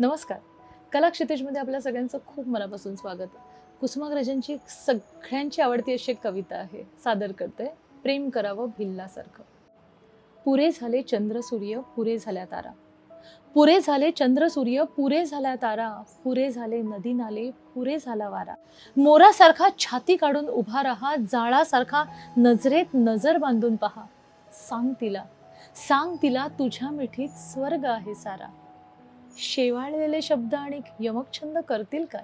नमस्कार. कला क्षितिजमध्ये आपल्या सगळ्यांचं खूप मनापासून स्वागत. कुसुमाग्रजांची सगळ्यांची आवडती अशी एक कविता आहे सादर करते प्रेम करावं भिल्लासारखं. पुरे झाले चंद्र सूर्य पुरे झाल्या तारा. पुरे झाले चंद्र सूर्य पुरे झाल्या तारा. पुरे झाले नदी नाले पुरे झाला वारा. मोरासारखा छाती काढून उभा राहा जाळासारखा नजरेत नजर बांधून पहा. सांग तिला सांग तिला तुझ्या मिठीत स्वर्ग आहे सारा. शेवाळलेले शब्द आणि यमकछंद करतील काय?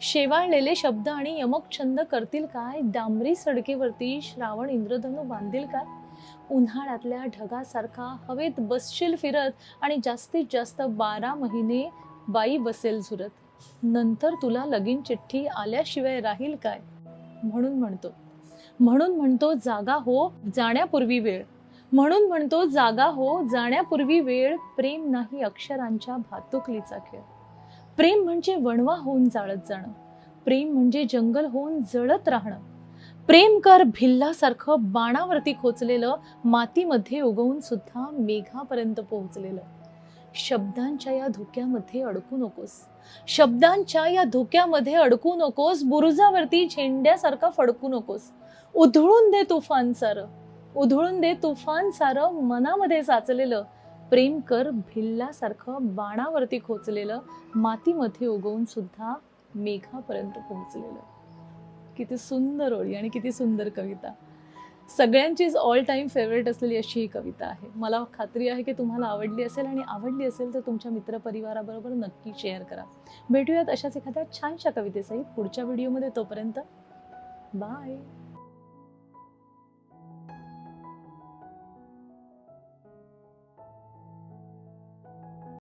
शेवाळलेले शब्द आणि यमकछंद करतील काय? डांबरी सडकेवरती श्रावण इंद्रधनु बांधील काय? उन्हाळ्यातल्या ढगासारखा हवेत बसशील फिरत आणि जास्तीत जास्त बारा महिने बाई बसेल झुरत. नंतर तुला लगीन चिठ्ठी आल्याशिवाय राहील काय? म्हणून म्हणतो. म्हणून म्हणतो जागा हो जाण्यापूर्वी वेळ. म्हणून म्हणतो जागा हो जाण्यापूर्वी वेळ प्रेम नाही अक्षरांच्या भातुकलीचा खेळ. प्रेम म्हणजे वणवा होऊन जाळत जाणं. प्रेम म्हणजे जंगल होऊन जळत राहणं. प्रेम कर भिल्लासारखं बाणावरती खोचलेलं मातीमध्ये उगवून सुद्धा मेघापर्यंत पोहोचलेलं. शब्दांच्या या धोक्यामध्ये अडकू नकोस. शब्दांच्या या धोक्यामध्ये अडकू नकोस. बुरुजावरती झेंड्यासारखा फडकू नकोस. उधळून दे तुफान सारं. उधळून दे तुफान सारं मनामध्ये साचलेलं. प्रेम कर भिल्लासारखं बाणावरती खोचलेलं. मातीमध्ये उगवून सुद्धा मेघापर्यंत पोहोचलेलं. किती सुंदर ओळी आणि किती सुंदर कविता. सगळ्यांचीच ऑल टाईम फेवरेट असलेली अशी ही कविता आहे. मला खात्री आहे की तुम्हाला आवडली असेल आणि आवडली असेल तर तुमच्या मित्रपरिवाराबरोबर नक्की शेअर करा. भेटूयात अशाच एखाद्या छानशा कवितेसहित पुढच्या व्हिडिओमध्ये तोपर्यंत बाय